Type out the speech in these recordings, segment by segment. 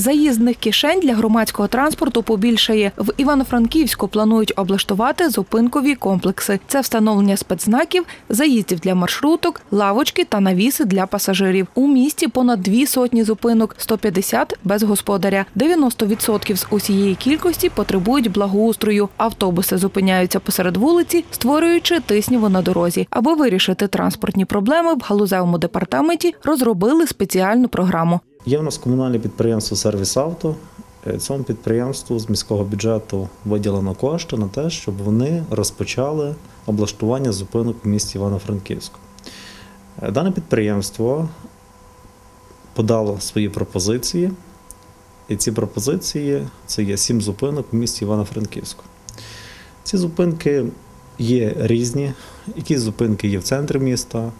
Заїздних кишень для громадського транспорту побільшає. В Івано-Франківську планують облаштувати зупинкові комплекси. Це встановлення спецзнаків, заїздів для маршруток, лавочки та навіси для пасажирів. У місті понад дві сотні зупинок, 150 – без господаря. 90% з усієї кількості потребують благоустрою. Автобуси зупиняються посеред вулиці, створюючи тисніву на дорозі. Аби вирішити транспортні проблеми, в галузевому департаменті розробили спеціальну програму. Є в нас комунальне підприємство Сервіс Авто. Е, Цьому підприємству з міського бюджету виділено кошти на те, щоб вони розпочали облаштування зупинок в місті Івано-Франківську. Е, Дане підприємство подало свої пропозиції, і ці пропозиції це є сім зупинок в місті Івано-Франківську. Ці зупинки є різні. Якісь зупинки є в центрі міста,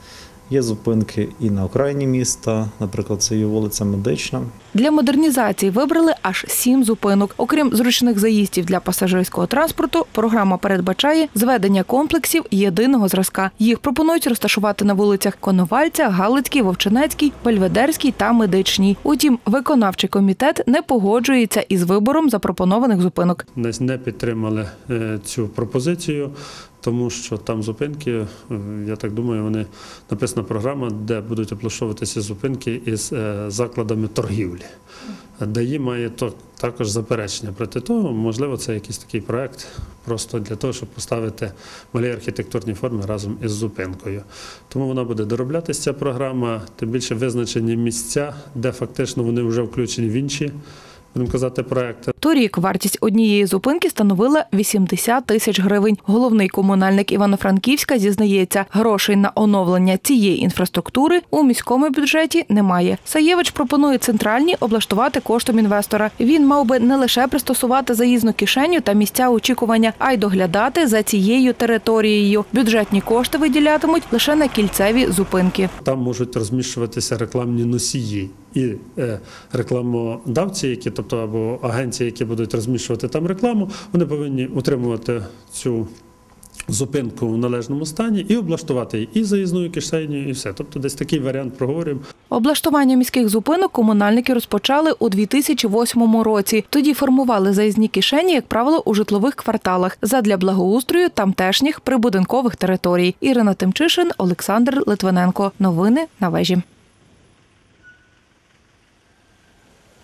є зупинки і на окраїні міста, наприклад, це є вулиця Медична. Для модернізації вибрали аж сім зупинок. Окрім зручних заїздів для пасажирського транспорту, програма передбачає зведення комплексів єдиного зразка. Їх пропонують розташувати на вулицях Коновальця, Галицькій, Вовчинецькій, Бельведерській та Медичній. Утім, виконавчий комітет не погоджується із вибором запропонованих зупинок. Десь не підтримали е, цю пропозицію, тому що там зупинки, е, я так думаю, вони написана програма, де будуть облаштовуватися зупинки із е, закладами торгівлі. ДАІ має також заперечення проти того, можливо, це якийсь такий проект просто для того, щоб поставити малі архітектурні форми разом із зупинкою. Тому вона буде дороблятися ця програма, тим більше визначені місця, де фактично вони вже включені в інші, будемо казати, проекти. Торік вартість однієї зупинки становила 80 тисяч гривень. Головний комунальник Івано-Франківська зізнається, грошей на оновлення цієї інфраструктури у міському бюджеті немає. Саєвич пропонує центральні облаштувати коштом інвестора. Він мав би не лише пристосувати заїзну кишеню та місця очікування, а й доглядати за цією територією. Бюджетні кошти виділятимуть лише на кільцеві зупинки. Там можуть розміщуватися рекламні носії і е, рекламодавці, які, тобто або агенції, які будуть розміщувати там рекламу, вони повинні утримувати цю зупинку в належному стані і облаштувати її і заїзною кишенею, і все. Тобто десь такий варіант проговорюємо. Облаштування міських зупинок комунальники розпочали у 2008 році. Тоді формували заїзні кишені, як правило, у житлових кварталах задля благоустрою тамтешніх прибудинкових територій. Ірина Тимчишин, Олександр Литвиненко. Новини на вежі.